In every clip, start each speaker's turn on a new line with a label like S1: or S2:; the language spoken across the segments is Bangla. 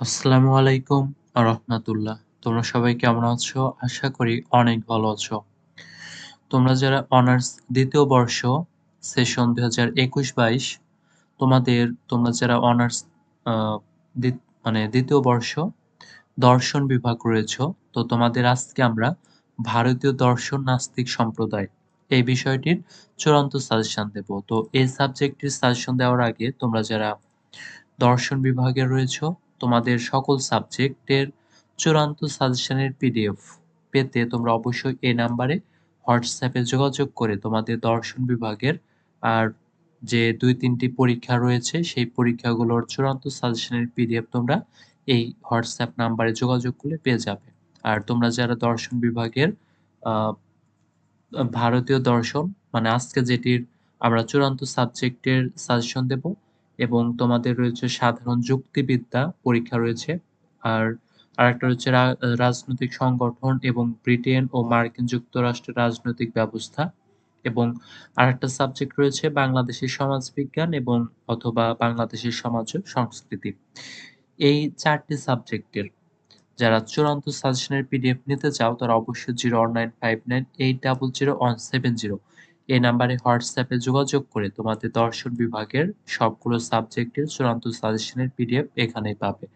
S1: আসসালামু আলাইকুম রহমাতুল্লাহ। তোমরা সবাই কেমন আছো? আশা করি অনেক ভালো আছো। তোমরা যারা অনার্স দ্বিতীয় বর্ষ, সেশন দুই হাজার একুশ বাইশ, তোমাদের, তোমরা যারা অনার্স মানে দ্বিতীয় বর্ষ দর্শন বিভাগ রয়েছে, তো তোমাদের আজকে আমরা ভারতীয় দর্শন নাস্তিক সম্প্রদায় এই বিষয়টির চূড়ান্ত সাজেশন দেব। তো এই সাবজেক্টটির সাজেশন দেওয়ার আগে তোমরা যারা দর্শন বিভাগে রয়েছে তোমাদের সকল সাবজেক্টের চূড়ান্ত সাজেশনের পিডিএফ পেতে তোমরা অবশ্যই এই নাম্বারে হোয়াটসঅ্যাপে যোগাযোগ করে তোমাদের দর্শন বিভাগের আর যে দুই তিনটি পরীক্ষা রয়েছে, সেই পরীক্ষাগুলোর চূড়ান্ত সাজেশনের পিডিএফ তোমরা এই হোয়াটসঅ্যাপ নাম্বারে যোগাযোগ করলে পেয়ে যাবে। আর তোমরা যারা দর্শন বিভাগের ভারতীয় দর্শন মানে আজকে যেটির আমরা চূড়ান্ত সাবজেক্টের সাজেশন দেব এবং তোমাদের রয়েছে সাধারণ যুক্তিবিদ্যা পরীক্ষা রয়েছে। আর আরেকটা রয়েছে রাজনৈতিক সংগঠন এবং ব্রিটেন ও মার্কিন যুক্তরাষ্ট্রের রাজনৈতিক ব্যবস্থা। এবং আরেকটা সাবজেক্ট রয়েছে বাংলাদেশের সমাজবিজ্ঞান এবং অথবা বাংলাদেশের সমাজ সংস্কৃতি। এই চারটি সাবজেক্টের যারা চূড়ান্ত সাজেশনের পিডিএফ নিতে চাও তারা অবশ্যই zero nine five nine eight double zero one seven zero এই নাম্বারে হোয়াটসঅ্যাপে যোগাযোগ করে তোমাদের দর্শন বিভাগের সবগুলো সাবজেক্টের চূড়ান্ত সাজেশনের পিডিএফ এখানেই পাবে।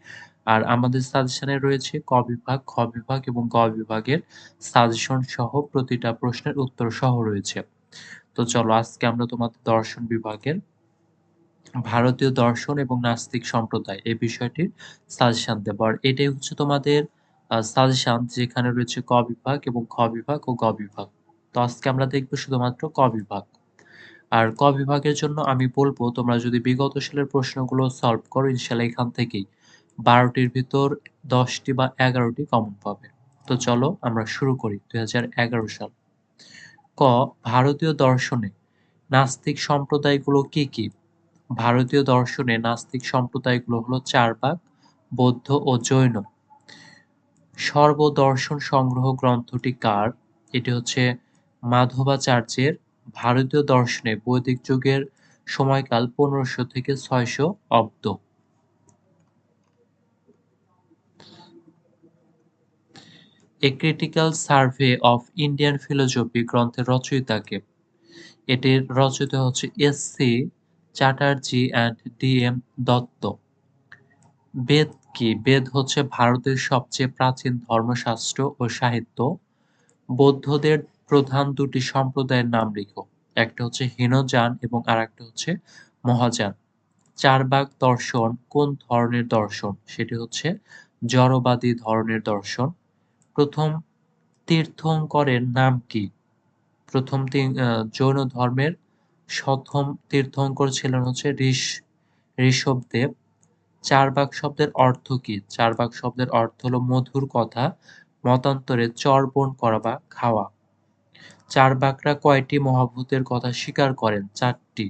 S1: আর আমাদের সাজেশনে রয়েছে ক বিভাগ, খ বিভাগ এবং গ বিভাগের সাজেশন সহ প্রতিটা প্রশ্নের উত্তর সহ রয়েছে। তো চলো আজকে আমরা তোমাদের দর্শন বিভাগের ভারতীয় দর্শন এবং নাস্তিক সম্প্রদায় এই বিষয়টির সাজেশন দেব। আর এটাই হচ্ছে তোমাদের সাজেশন যেখানে রয়েছে ক বিভাগ এবং খ বিভাগ ও গ বিভাগ। তো আজকে আমরা দেখব শুধুমাত্র ক বিভাগ। আর ক বিভাগের জন্য আমি বলব, তোমরা যদি বিগত সালের প্রশ্নগুলো সলভ করো ইনশাল্লাহ এখান থেকেই বারোটির ভিতর দশটি বা এগারোটি কমন পাবে। তো চলো আমরা শুরু করি, দুই হাজার এগারো সাল। ক, ভারতীয় দর্শনে নাস্তিক সম্প্রদায়গুলো কি কি? ভারতীয় দর্শনে নাস্তিক সম্প্রদায়গুলো হলো চার ভাগ, বৌদ্ধ ও জৈন। সর্বদর্শন সংগ্রহ গ্রন্থটি কার? এটি হচ্ছে মাধবাচার্যের ভারতীয় দর্শনে বৈদিক যুগের সময়কাল পনেরোশো থেকে ছয়শো অব্দ। A critical survey of Indian philosophy গ্রন্থের রচয়িতাকে। এটির রচয়িতা হচ্ছে S C Chatterjee and D M Datta. বেদ কি? বেদ হচ্ছে ভারতের সবচেয়ে প্রাচীন ধর্মশাস্ত্র ও সাহিত্য। বৌদ্ধদের প্রধান দুটি সম্প্রদায়ের নাম লিখো। একটা হচ্ছে হীনযান এবং আর একটা হচ্ছে মহাযান। চারবাগ দর্শন কোন ধরনের দর্শন? সেটি হচ্ছে জড়বাদী ধরনের দর্শন। প্রথম তীর্থঙ্করের নাম কি? প্রথম জৈন ধর্মের সপ্তম তীর্থঙ্কর ছিলেন হচ্ছে ঋষ, ঋষভদেব। চারবাক শব্দের অর্থ কি? চারবাক শব্দের অর্থ হলো মধুর কথা, মতান্তরে চর্বণ করা বা খাওয়া। চারবাকরা কয়টি মহাভূতের কথা স্বীকার করেন? চারটি।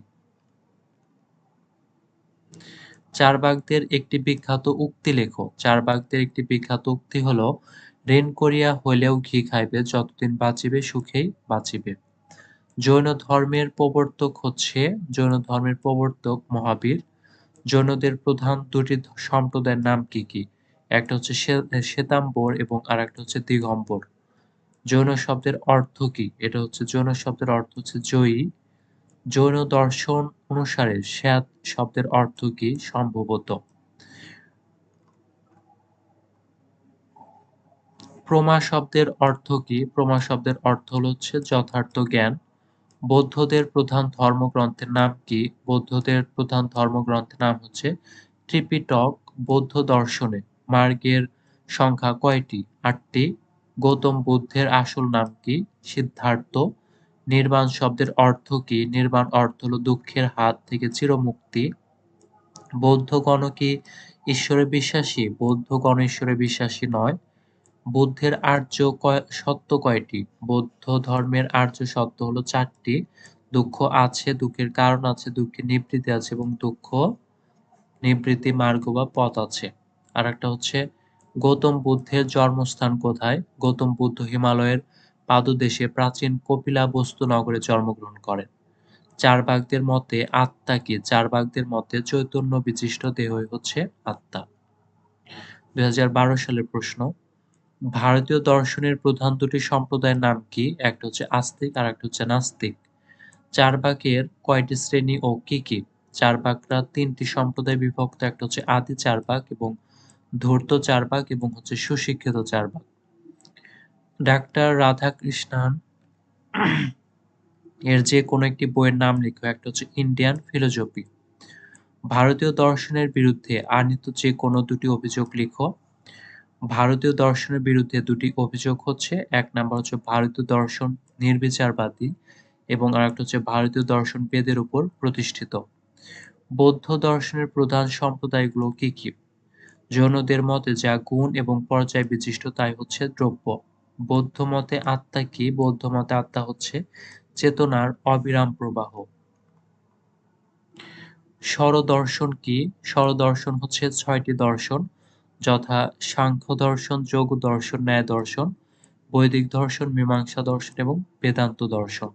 S1: চার চারবাকদের একটি বিখ্যাত উক্তি লেখো। চারবাকদের একটি বিখ্যাত উক্তি হলো ঋণ করিয়া হইলেও ঘি খাইবে, যতদিন বাঁচিবে সুখেই বাঁচিবে। জৈন ধর্মের প্রবর্তক হচ্ছে, জৈন ধর্মের প্রবর্তক মহাবীর। জৈনদের প্রধান দুটি সম্প্রদায়ের নাম কি কি? একটা হচ্ছে শ্বেতাম্বর এবং আর একটা হচ্ছে দিগম্বর। জৈন শব্দের অর্থ কি? এটা হচ্ছে জৈন শব্দের অর্থ হচ্ছে জয়ী। জৈন দর্শন অনুসারে শ্যাত শব্দের অর্থ কি? সম্ভবত। প্রমা শব্দের অর্থ কি? প্রমা শব্দের অর্থ হচ্ছে যথার্থ জ্ঞান। বৌদ্ধদের প্রধান ধর্মগ্রন্থের নাম কি? বৌদ্ধদের প্রধান ধর্মগ্রন্থের নাম হচ্ছে ত্রিপিটক বৌদ্ধ দর্শনে। মার্গের সংখ্যা কয়টি? আটটি। গৌতম বুদ্ধের আসল নাম কি? সিদ্ধার্থ। নির্বাণ শব্দের অর্থ কি? নির্বাণ অর্থ হলো দুঃখের হাত থেকে চিরমুক্তি। বৌদ্ধগণ কি ঈশ্বরে বিশ্বাসী? বৌদ্ধগণ ঈশ্বরে বিশ্বাসী নয়। বুদ্ধের আর্য সত্য কয়টি? বৌদ্ধ ধর্মের আর্য সত্য হলো চারটি। দুঃখ আছে, দুঃখের কারণ আছে দুঃখের নিবৃত্তি আছে এবং দুঃখ নিবৃত্তি, মার্গ বা পথ আছে। আর একটা হচ্ছে গৌতম বুদ্ধের জন্মস্থান কোথায়? গৌতম বুদ্ধ হিমালয়ের পাদদেশে প্রাচীন কপিলা বস্তু নগরে জন্মগ্রহণ করেন। চারবাগদের মতে আত্মা কি? চারবাগদের মতে চৈতন্য বিশিষ্ট দেহই হচ্ছে আত্মা। ২০১২ সালের প্রশ্ন, ভারতীয় দর্শনের প্রধান দুটি সম্প্রদায়ের নাম কি? একটা হচ্ছে আস্তিক আর একটা হচ্ছে নাস্তিক। চারবাকের কয়টি শ্রেণি ও কি কি? চারবাকরা তিনটি সম্প্রদায় বিভক্ত, একটা হচ্ছে আদি চারবাক এবং ধূর্ত চারবাক এবং হচ্ছে সুশিক্ষিত চারবাক ডাক্তার রাধাকৃষ্ণান এর যে কোনো একটি বইয়ের নাম লিখো। একটা হচ্ছে ইন্ডিয়ান ফিলোজফি ভারতীয় দর্শনের বিরুদ্ধে আনিত যে কোনো দুটি অভিযোগ লিখো। ভারতীয় দর্শনের বিরুদ্ধে দুটি অভিযোগ হচ্ছে, এক নাম্বার হচ্ছে ভারতীয় দর্শন নির্বিচারবাদী এবং আরেকটা হচ্ছে ভারতীয় দর্শন বেদের উপর প্রতিষ্ঠিত। বৌদ্ধ দর্শনের প্রধান সম্প্রদায়গুলো কি কি? জৈনদের মতে যা গুণ এবং পর্যায় বিশিষ্ট তাই হচ্ছে দ্রব্য। বৌদ্ধ মতে আত্মা কি? বৌদ্ধ মতে আত্মা হচ্ছে চেতনার অবিরাম প্রবাহ। স্বরদর্শন কি? স্বরদর্শন হচ্ছে ছয়টি দর্শন, যথা সাংখ্য দর্শন, যোগ দর্শন, ন্যায় দর্শন, বৈদিক দর্শন, মীমাংসা দর্শন এবং বেদান্ত দর্শন।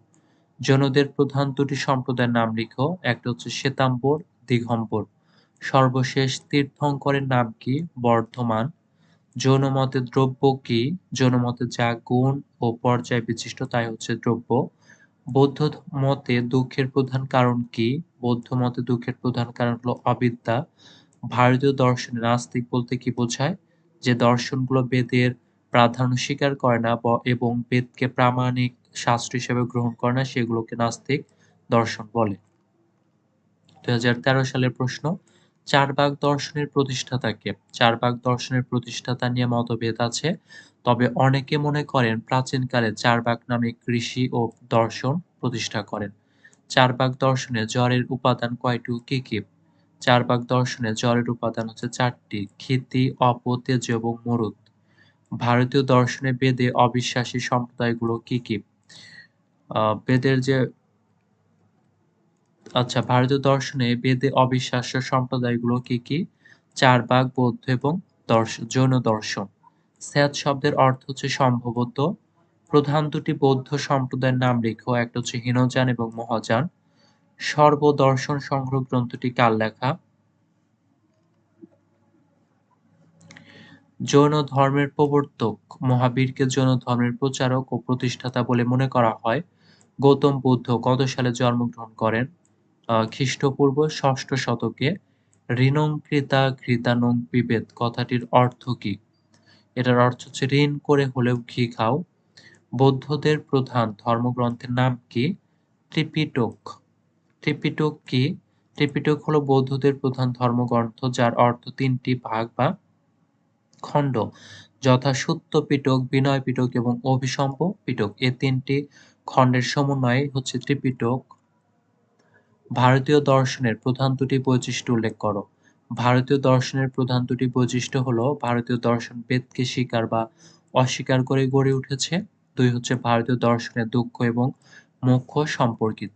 S1: জৈনদের প্রধান দুটি সম্প্রদায়ের নাম লিখো। একটা হচ্ছে শ্বেতাম্বর দিগম্বর সর্বশেষ তীর্থঙ্করের নাম কি? বর্ধমান। যৌন মতে দ্রব্য কি? যৌন মতে যা গুণ ও পর্যায় বিশিষ্ট তাই হচ্ছে দ্রব্য। বৌদ্ধ মতে দুঃখের প্রধান কারণ কি? বৌদ্ধ মতে দুঃখের প্রধান কারণ হলো অবিদ্যা। ভারতীয় দর্শনে নাস্তিক বলতে কি বোঝায়? যে দর্শনগুলো বেদের প্রাধান্য স্বীকার করে না এবং বেদকে প্রামাণিক শাস্ত্র হিসেবে গ্রহণ করে না, সেগুলোকে নাস্তিক দর্শন বলে। দুই হাজার তেরো সালের প্রশ্ন চারবাগ দর্শনের প্রতিষ্ঠাতা কে চারবাগ দর্শনের প্রতিষ্ঠাতা নিয়ে মতভেদ আছে। তবে অনেকে মনে করেন প্রাচীনকালে চারবাগ নামে কৃষি ও দর্শন প্রতিষ্ঠা করেন। চারবাগ দর্শনে জ্বরের উপাদান কয়টি কি কি? চারবাগ দর্শনে জ্বরের উপাদান হচ্ছে চারটি, ক্ষিতি অপ তেজ এবং মরুদ। ভারতীয় দর্শনে বেদে অবিশ্বাসী সম্প্রদায়গুলো কি কি? বেদের যে আচ্ছা ভারতীয় দর্শনে বেদে অবিশ্বাস্য সম্প্রদায়গুলো কি কি? চার চারবাগ বৌদ্ধ এবং জৈন দর্শন। স্যাদ শব্দের অর্থ হচ্ছে সম্ভবত। প্রধান দুটি বৌদ্ধ সম্প্রদায়ের নাম লিখো, একটা হচ্ছে হীনযান এবং মহাযান। সর্বদর্শন সংগ্রহ গ্রন্থটি কার লেখা? জৈন ধর্মের প্রবর্তক, মহাবীরকে জৈন ধর্মের প্রচারক ও প্রতিষ্ঠাতা বলে মনে করা হয়। গৌতম বুদ্ধ কত সালে জন্মগ্রহণ করেন? খ্রিস্টপূর্ব ষষ্ঠ শতকে ঋণং কৃতা ঘৃতানং বিবেদ কথাটির অর্থ কি? এটার অর্থ হচ্ছে ঋণ করে হলেও ঘি খাও। বৌদ্ধদের প্রধান ধর্মগ্রন্থের নাম কি? ত্রিপিটক। ত্রিপিটক কি? ত্রিপিটক হলো বৌদ্ধদের প্রধান ধর্মগ্রন্থ যার অর্থ তিনটি ভাগ বা খণ্ড। যথা সত্য পিটক, বিনয় পিটক এবং অভিসম্প পিটক। এ তিনটি খণ্ডের সমন্বয়ে হচ্ছে ত্রিপিটক। ভারতীয় দর্শনের প্রধান দুটি বৈশিষ্ট্য উল্লেখ করো। ভারতীয় দর্শনের প্রধান দুটি বৈশিষ্ট্য হলো, ভারতীয় দর্শন বেদকে স্বীকার বা অস্বীকার করে গড়ে উঠেছে। দুই হচ্ছে, ভারতীয় দর্শনের দুঃখ এবং মোক্ষ সম্পর্কিত।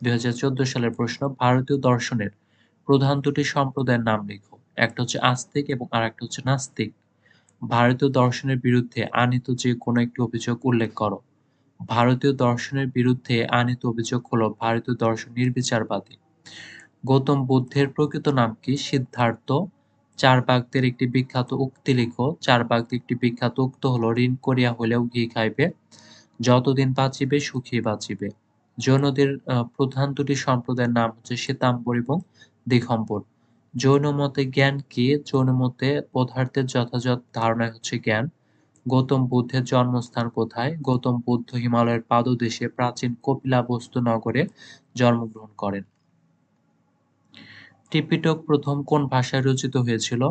S1: দুই হাজার চোদ্দ সালের প্রশ্ন, ভারতীয় দর্শনের প্রধান দুটি সম্প্রদায়ের নাম লিখো। একটা হচ্ছে আস্তিক এবং আর একটা হচ্ছে নাস্তিক। ভারতীয় দর্শনের বিরুদ্ধে আনিত যে কোনো একটি অভিযোগ উল্লেখ করো। ভারতীয় দর্শনের বিরুদ্ধে আনিত অভিযোগ হলো ভারতীয় দর্শন নির্বিচারবাদী। গৌতম বুদ্ধের প্রকৃত নাম কি? সিদ্ধার্থ। চার চারবাগদের একটি বিখ্যাত উক্তি লিখো। চারবাগদের একটি বিখ্যাত উক্ত হলো, ঋণ করিয়া হলেও ঘি খাইবে, যতদিন বাঁচিবে সুখী বাঁচিবে। জৈনদের প্রধান দুটি সম্প্রদায়ের নাম হচ্ছে শ্বেতাম্বর এবং দিগম্বর। জৈন মতে জ্ঞান কি? জৈন মতে পদার্থের যথাযথ ধারণা হচ্ছে জ্ঞান। গৌতম বুদ্ধের জন্মস্থান কোথায়? গৌতম বুদ্ধ হিমালয়ের পাদদেশে প্রাচীন কপিলাবস্তু নগরে জন্মগ্রহণ করেন। ত্রিপিটক প্রথম কোন ভাষায় রচিত হয়েছিল?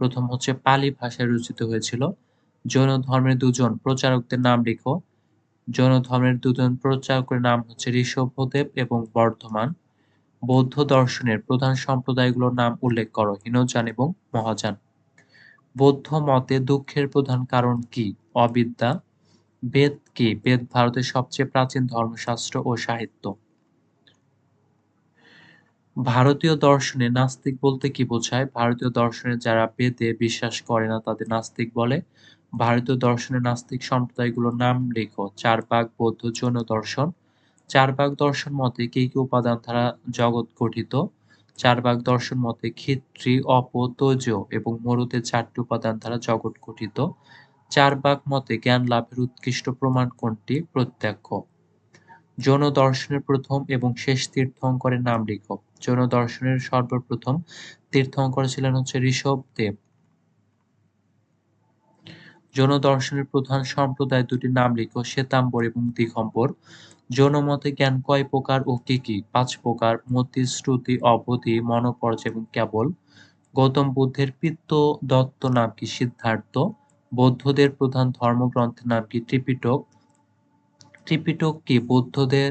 S1: প্রথম হচ্ছে পালি ভাষায় রচিত হয়েছিল। জৈন ধর্মের দুজন প্রচারকদের নাম লিখো। জৈন ধর্মের দুজন প্রচারকের নাম হচ্ছে ঋষভদেব এবং বর্ধমান। বৌদ্ধ দর্শনের প্রধান সম্প্রদায়গুলোর নাম উল্লেখ করো হীনযান এবং মহাযান। বৌদ্ধ মতে দুঃখের প্রধান কারণ কি? অবিদ্যা। বেদ কি? বেদ ভারতের সবচেয়ে প্রাচীন ধর্মশাস্ত্র ও সাহিত্য। ভারতীয় দর্শনে নাস্তিক বলতে কি বোঝায়? ভারতীয় দর্শনে যারা বেদে বিশ্বাস করে না, তাদের নাস্তিক বলে। ভারতীয় দর্শনে নাস্তিক সম্প্রদায়গুলোর নাম লেখো। চারবাগ বৌদ্ধ জৈন দর্শন। চারবাগ দর্শন মতে কি কি উপাদান দ্বারা জগৎ গঠিত? চারবাক দর্শন মতে ক্ষেত্রী, অপ, তৈজ এবং মরুতের চারটি উপাদান দ্বারা জগৎ গঠিত। চারবাক মতে জ্ঞান লাভের উৎকৃষ্ট প্রমাণ কোনটি? প্রত্যক্ষ। জৈন দর্শনের প্রথম এবং শেষ তীর্থঙ্করের নাম লিখো। জৈন দর্শনের সর্বপ্রথম তীর্থঙ্কর ছিলেন হচ্ছে ঋষভ দেব জৈন দর্শনের প্রধান সম্প্রদায় দুটির নাম লিখো শ্বেতাম্বর এবং দিগম্বর। জৈন মতে জ্ঞান কয় প্রকার ও কি কি? পাঁচ প্রকার মতি, শ্রুতি, অবধি, মনোপর্য এবং কেবল। গৌতম বুদ্ধের পিত্ত দত্ত নাম কি? সিদ্ধার্থ। বৌদ্ধদের প্রধান ধর্মগ্রন্থের নাম কি? ত্রিপিটক। ত্রিপিটক কি বৌদ্ধদের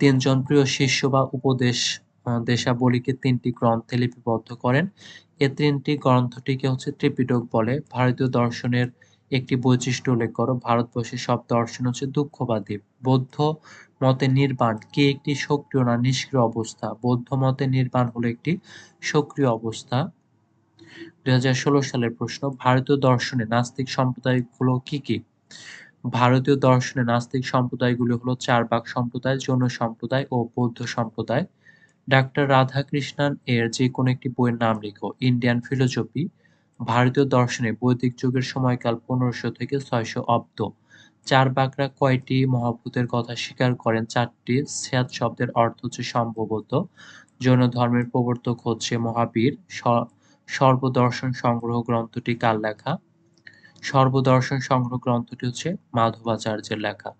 S1: তিনজন প্রিয় শিষ্য বা উপদেশ দেশাবলীকে তিনটি গ্রন্থে লিপিবদ্ধ করেন। এ তিনটি গ্রন্থটিকে হচ্ছে ত্রিপিটক বলে। ভারতীয় দর্শনের একটি বৈশিষ্ট্য উল্লেখ করো। ভারতবর্ষের সব দর্শন হচ্ছে দুঃখবাদী। বৌদ্ধ মতে নির্বাণ কি একটি সক্রিয় না নিষ্ক্রিয় অবস্থা? বৌদ্ধ মতে নির্বাণ হলো একটি সক্রিয় অবস্থা। দুই হাজার ষোলো সালের প্রশ্ন ভারতীয় দর্শনে নাস্তিক সম্প্রদায়গুলো কি কি? ভারতীয় দর্শনে নাস্তিক সম্প্রদায়গুলো হলো চার চারবাক সম্প্রদায়, জৈন সম্প্রদায় ও বৌদ্ধ সম্প্রদায়। ডাক্তার রাধাকৃষ্ণান এর যে কোনো একটি বইয়ের নাম লিখো। ইন্ডিয়ান ফিলোসফি ভারতীয় দর্শনে বৈদিক যুগের সময়কাল পনেরোশো থেকে ছয়শো অব্দ। চারবাকরা কয়টি মহাভূতের কথা স্বীকার করেন? চারটি। স্যাত শব্দের অর্থ হচ্ছে সম্ভবত। জৈন ধর্মের প্রবর্তক হচ্ছে মহাবীর। সর্বদর্শন সংগ্রহ গ্রন্থটি কার লেখা? সর্বদর্শন সংগ্রহ গ্রন্থটি হচ্ছে মাধবাচার্যের লেখা।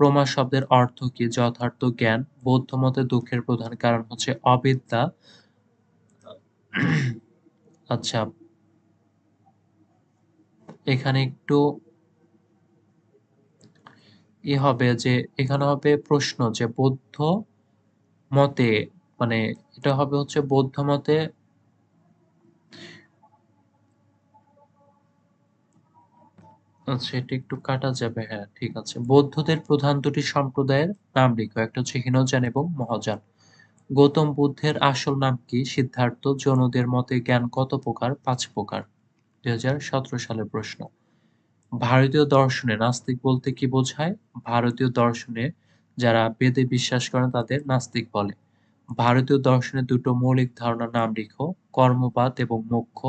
S1: প্রমা শব্দের অর্থ কি? যথার্থ জ্ঞান। বৌদ্ধ মতে দুঃখের প্রধান কারণ হচ্ছে অবিদ্যা। আচ্ছা এখানে একটু ই হবে যে, এখানে হবে প্রশ্ন যে, বৌদ্ধ মতে মানে এটা হবে হচ্ছে বৌদ্ধ মতে আচ্ছা এটা একটু কাটা যাবে হ্যাঁ ঠিক আছে। বৌদ্ধদের প্রধান দুটি সম্প্রদায়ের নাম লিখো। একটা হচ্ছে হীনযান এবং মহাযান গৌতম বুদ্ধের আসল নাম কি? সিদ্ধার্থ। জৈনদের মতে জ্ঞান কত প্রকার? পাঁচ প্রকার। দুই হাজার সতেরো সালের প্রশ্ন। ভারতীয় দর্শনে নাস্তিক বলতে কি বোঝায়? ভারতীয় দর্শনে যারা বেদে বিশ্বাস করেন তাদের নাস্তিক বলে। ভারতীয় দর্শনের দুটো মৌলিক ধারণার নাম লিখো, কর্মবাদ এবং মোক্ষ।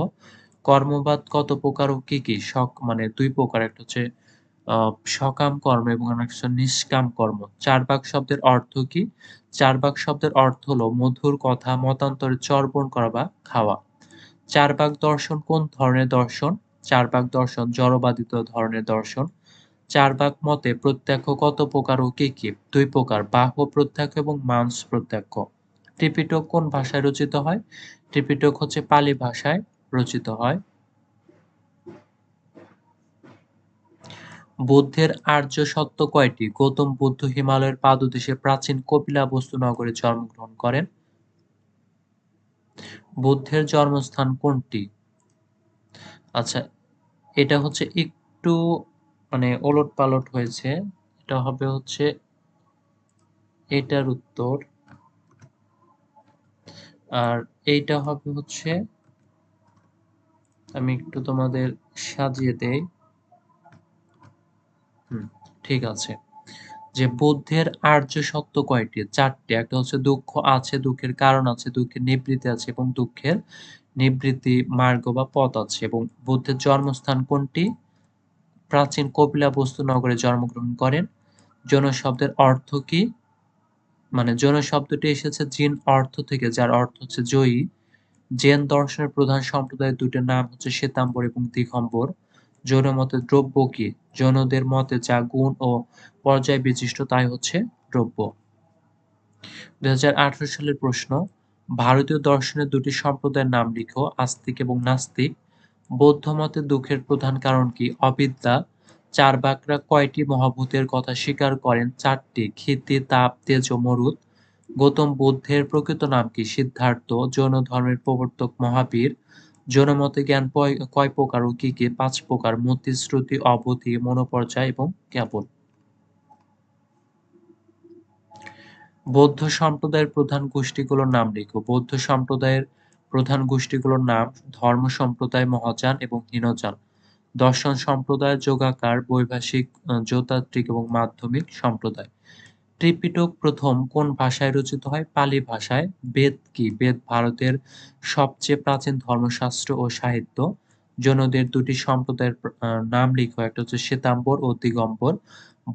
S1: কর্মবাদ কত প্রকার ও কি কি? শক মানে দুই প্রকার, একটা হচ্ছে সকাম কর্ম এবং নিষ্কাম কর্ম। চার ভাগ শব্দের অর্থ কি? চার ভাগ শব্দের অর্থ হলো মধুর কথা, মতান্তরে চর্বণ করা বা খাওয়া। চার ভাগ দর্শন কোন ধরনের দর্শন? চার ভাগ দর্শন জড়বাদিত ধরনের দর্শন। চার ভাগ মতে প্রত্যক্ষ কত প্রকার ও কি কি? দুই প্রকার, বাহ্য প্রত্যক্ষ এবং মাংস প্রত্যক্ষ। ত্রিপিটক কোন ভাষায় রচিত হয়? ত্রিপিটক হচ্ছে পালি ভাষায় রচিত হয়। বুদ্ধের আর্য সত্য কয়টি? গৌতম বুদ্ধ হিমালয়ের পাদদেশে প্রাচীন কপিলা বস্তু নগরে জন্মগ্রহণ করেন। বুদ্ধের জন্মস্থান কোনটি? আচ্ছা এটা হচ্ছে একটু মানে ওলট পালট হয়েছে। এটা হবে হচ্ছে এটার উত্তর। আর এইটা হবে হচ্ছে, আমি একটু তোমাদের সাজিয়ে দেই। হুম, ঠিক আছে। যে বুদ্ধের আর্য সত্য কয়টি? চারটি। একটা হচ্ছে দুঃখ আছে, দুঃখের কারণ আছে, দুঃখের নিবৃত্তি আছে এবং দুঃখের নিবৃত্তি মার্গ বা পথ আছে এবং বুদ্ধের জন্মস্থান কোনটি? প্রাচীন কপিলা বস্তু নগরে জন্মগ্রহণ করেন। জন শব্দের অর্থ কি? মানে জন শব্দটি এসেছে জিন অর্থ থেকে, যার অর্থ হচ্ছে জয়ী। জেন দর্শনের প্রধান সম্প্রদায়ের দুটির নাম হচ্ছে শ্বেতাম্বর এবং দিগম্বর। জৈন মতে দ্রব্য কি? জৈনদের মতে যা গুণ ও পর্যায় বিশিষ্ট তাই হচ্ছে দ্রব্য। দুই সালের প্রশ্ন, ভারতীয় দর্শনের দুটি সম্প্রদায়ের নাম লিখো, আস্তিক এবং নাস্তিক। বৌদ্ধ মতে দুঃখের প্রধান কারণ কি? অবিদ্যা। চার বাকরা কয়টি মহাভূতের কথা স্বীকার করেন? চারটি, ক্ষিতি, তাপ, তেজ ও মরুদ। গৌতম বুদ্ধের প্রকৃত নাম কি? সিদ্ধার্থ, জৈন ধর্মের প্রবর্তক, মহাবীর। জৈন মতে জ্ঞান কয় প্রকার ও কি কি? পাঁচ প্রকার মতি শ্রুতি, অবধি, মনোপর্যায় এবং জ্ঞাপন। বৌদ্ধ সম্প্রদায়ের প্রধান গোষ্ঠীগুলোর নাম লিখো। বৌদ্ধ সম্প্রদায়ের প্রধান গোষ্ঠীগুলোর নাম ধর্ম সম্প্রদায়, মহাযান এবং হীনযান। দর্শন সম্প্রদায়, যোগাকার, বৈভাষিক জ্যোতাত্রিক এবং মাধ্যমিক সম্প্রদায়। ত্রিপিটক প্রথম কোন ভাষায় রচিত হয়? পালি ভাষায়। বেদ কি? বেদ ভারতের সবচেয়ে প্রাচীন ধর্মশাস্ত্র ও সাহিত্য। জনদের দুটি সম্প্রদায়ের নাম লিখো। একটা হচ্ছে শ্বেতাম্বর ও দিগম্বর।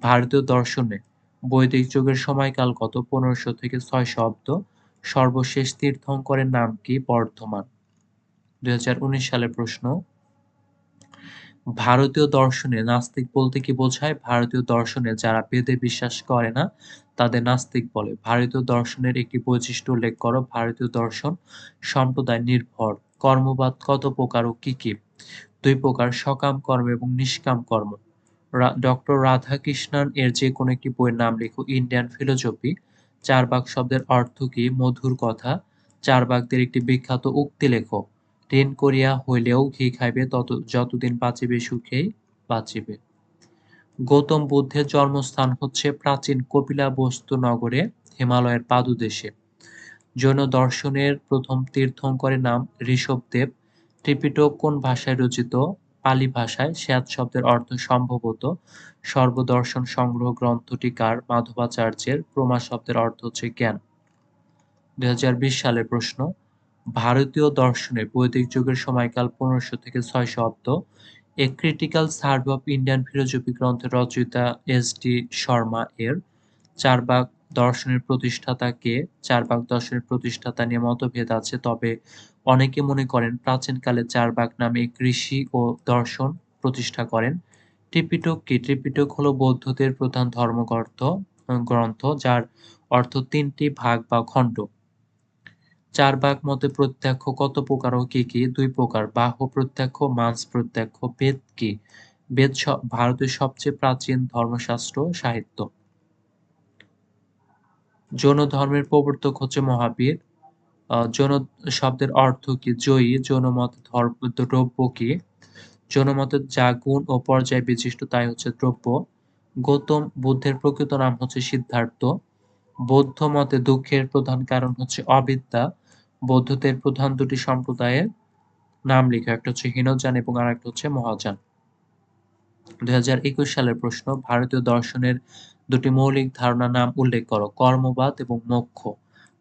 S1: ভারতীয় দর্শনে বৈদিক যুগের সময়কাল কত? পনেরোশো থেকে ছয়শো অব্দ। সর্বশেষ তীর্থঙ্করের নাম কি? বর্ধমান। দুই হাজার উনিশ সালের প্রশ্ন ভারতীয় দর্শনে নাস্তিক বলতে কি বোঝায়? ভারতীয় দর্শনে যারা বেদে বিশ্বাস করে না, তাদের নাস্তিক বলে। ভারতীয় দর্শনের একটি বৈশিষ্ট্য উল্লেখ করো। ভারতীয় দর্শন সম্প্রদায় নির্ভর। কর্মবাদ কত প্রকার ও কি কি? দুই প্রকার, সকাম কর্ম এবং নিষ্কাম কর্ম। ডক্টর রাধাকৃষ্ণন এর যে কোনো একটি বইয়ের নাম লিখো। Indian philosophy. চার বাক শব্দের অর্থ কি? মধুর কথা। চার বাকদের একটি বিখ্যাত উক্তি লেখো। ঋণ করিয়া হইলেও ঘি খাইবে, তত, যতদিন বাঁচিবে সুখেই বাঁচিবে। গৌতম বুদ্ধের জন্মস্থান হচ্ছে প্রাচীন কপিলা বস্তু নগরে হিমালয়ের পাদুদেশে। জৈন দর্শনের প্রথম তীর্থঙ্করের নাম ঋষভদেব। ত্রিপিটক কোন ভাষায় রচিত? পালি ভাষায় স্যাত শব্দের অর্থ সম্ভবত সর্বদর্শন সংগ্রহ গ্রন্থটি কার মাধবাচার্যের প্রমা শব্দের অর্থ হচ্ছে জ্ঞান। দুই হাজার বিশ সালের প্রশ্ন ভারতীয় দর্শনে বৈদিক যুগের সময়কাল পনেরোশো থেকে ছয়শো অব্দ। A critical survey of Indian philosophy গ্রন্থের রচয়িতা এস ডি শর্মা এর চারবাক দর্শনের প্রতিষ্ঠাতা কে? চারবাক দর্শনের প্রতিষ্ঠাতা নিয়ে মতভেদ আছে, তবে অনেকে মনে করেন প্রাচীনকালে চারবাক নামে কৃষি ও দর্শন প্রতিষ্ঠা করেন। ত্রিপিটক কি? ত্রিপিটক হলো বৌদ্ধদের প্রধান ধর্মগ্রন্থ গ্রন্থ, যার অর্থ তিনটি ভাগ বা খণ্ড। চার ভাগ মতে প্রত্যক্ষ কত প্রকার ও কি কি? দুই প্রকার বাহ্য প্রত্যক্ষ, মানস প্রত্যক্ষ। বেদ কি? বেদ ভারতের সবচেয়ে প্রাচীন ধর্মশাস্ত্র সাহিত্য। যৌন ধর্মের প্রবর্তক হচ্ছে মহাবীর। যৌন শব্দের অর্থ কি? জয়ী। যৌন মত দ্রব্য কি? যৌন মতের যা গুণ ও পর্যায় বিশিষ্ট তাই হচ্ছে দ্রব্য। গৌতম বুদ্ধের প্রকৃত নাম হচ্ছে সিদ্ধার্থ। বৌদ্ধ মতে দুঃখের প্রধান কারণ হচ্ছে অবিদ্যা বৌদ্ধদের প্রধান দুটি সম্প্রদায়ের নাম লিখো, একটা হচ্ছে হীনযান এবং আর একটা হচ্ছে মহাযান। দুই হাজার একুশ সালের প্রশ্ন, ভারতীয় দর্শনের দুটি মৌলিক ধারণা নাম উল্লেখ করো, কর্মবাদ এবং মোক্ষ।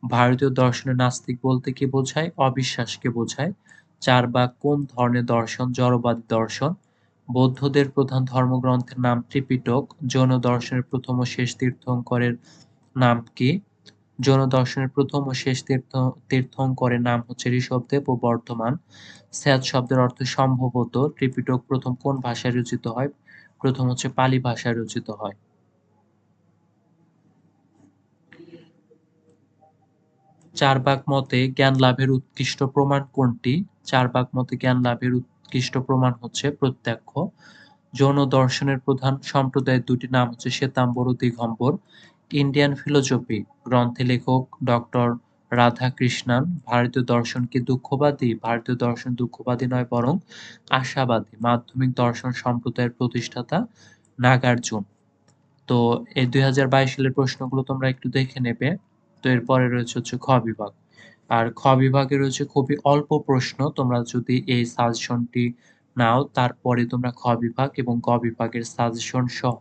S1: ভারতীয় দর্শনের নাস্তিক বলতে কি বোঝায়? অবিশ্বাসকে বোঝায়। চার বা কোন ধরনের দর্শন? জড়বাদী দর্শন। বৌদ্ধদের প্রধান ধর্মগ্রন্থের নাম ত্রিপিটক। যৌন দর্শনের প্রথম ও শেষ তীর্থঙ্করের নাম কি? জৈন দর্শনের প্রথম ও শেষ তীর্থ, তীর্থঙ্করের নাম হচ্ছে ঋষভদেব ও বর্ধমান। স্যাদ শব্দের অর্থ সম্ভবত ত্রিপিটক প্রথম কোন ভাষায় রচিত হয়? প্রথম হচ্ছে পালি ভাষায় রচিত হয়। চার বাক মতে জ্ঞান লাভের উৎকৃষ্ট প্রমাণ কোনটি? চার বাক মতে জ্ঞান লাভের উৎকৃষ্ট প্রমাণ হচ্ছে প্রত্যক্ষ। যৌন দর্শনের প্রধান সম্প্রদায়ের দুটি নাম হচ্ছে শ্বেতাম্বর ও দিগম্বর। ইন্ডিয়ান ফিলোজফি গ্রন্থে লেখক ডক্টর রাধাকৃষ্ণান, ভারতীয় দর্শন কি দুঃখবাদী? ভারতীয় দর্শন দুঃখবাদী নয়, বরং আশাবাদী। মাধ্যমিক দর্শন সম্প্রদায়ের প্রতিষ্ঠাতা নাগার্জুন। তো এই দুই সালের প্রশ্নগুলো তোমরা একটু দেখে নেবে। তো এরপরে রয়েছে হচ্ছে খ বিভাগ। আর খ বিভাগে রয়েছে খুবই অল্প প্রশ্ন। তোমরা যদি এই সাজেশনটি নাও, তারপরে তোমরা খ বিভাগ এবং গ বিভাগের সাজেশন সহ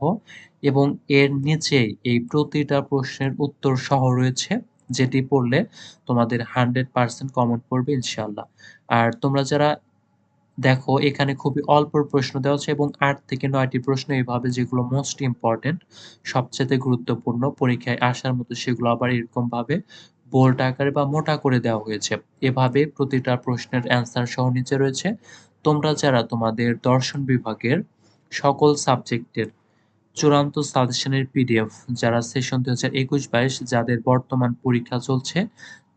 S1: এবং এর নিচে এই প্রতিটা প্রশ্নের উত্তর সহ রয়েছে, যেটি পড়লে তোমাদের হান্ড্রেড পার্সেন্ট কমন পড়বে ইনশাল্লাহ আর তোমরা যারা দেখো, এখানে খুবই অল্প প্রশ্ন দেওয়া আছে এবং আট থেকে নয়টি প্রশ্ন এইভাবে যেগুলো মোস্ট ইম্পর্টেন্ট সবচেয়ে গুরুত্বপূর্ণ, পরীক্ষায় আসার মতো সেগুলো আবার এরকম ভাবে বোল্ড আকারে বা মোটা করে দেওয়া হয়েছে। এভাবে প্রতিটা প্রশ্নের অ্যান্সার সহ নিচে রয়েছে। তোমরা যারা তোমাদের দর্শন বিভাগের সকল সাবজেক্টের চূড়ান্ত সাজেশনের পিডিএফ যারা সেশন দুই হাজার একুশ বাইশ যাদের বর্তমান পরীক্ষা চলছে,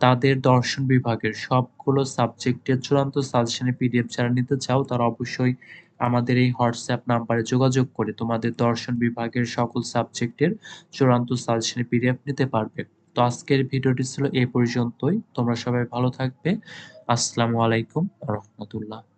S1: তাদের দর্শন বিভাগের সবগুলো সাবজেক্টের চূড়ান্ত সাজেশনের পিডিএফ যারা নিতে চাও, তারা অবশ্যই আমাদের এই হোয়াটসঅ্যাপ নাম্বারে যোগাযোগ করে তোমাদের দর্শন বিভাগের সকল সাবজেক্টের চূড়ান্ত সাজেশনের পিডিএফ নিতে পারবে। তো আজকের ভিডিওটি ছিল এই পর্যন্তই। তোমরা সবাই ভালো থাকবে। আসসালামু আলাইকুম রহমতুল্লাহ।